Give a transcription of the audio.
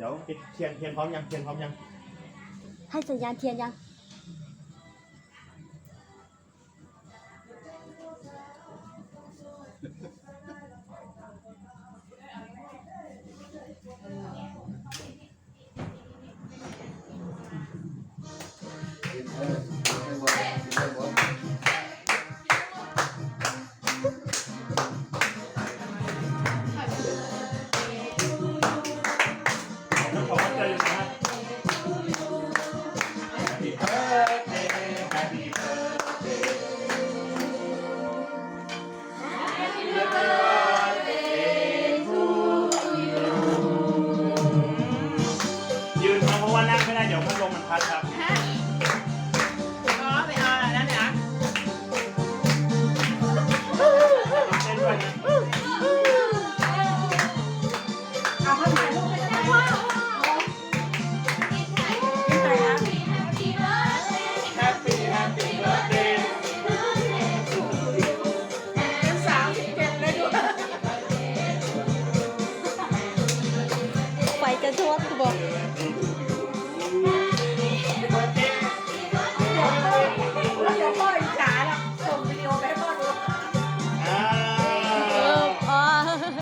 เดี๋ยวปิดเทียนเทียนพร้อมยังเทียนพร้อมยัง ให้สัญญาณเทียนยัง ว่านั่งไม่ได้เดี๋ยวพัดลมมันพัดครับอ๋อไม่เอาแล้วนะเต้นด้วยนะเอามาถ่ายรูปให้ได้ไหมไม่ถ่ายนะ Happy Happy birthday เป็นสาวสิบเจ็ดเลยด้วยไฟจะชดบอก Happy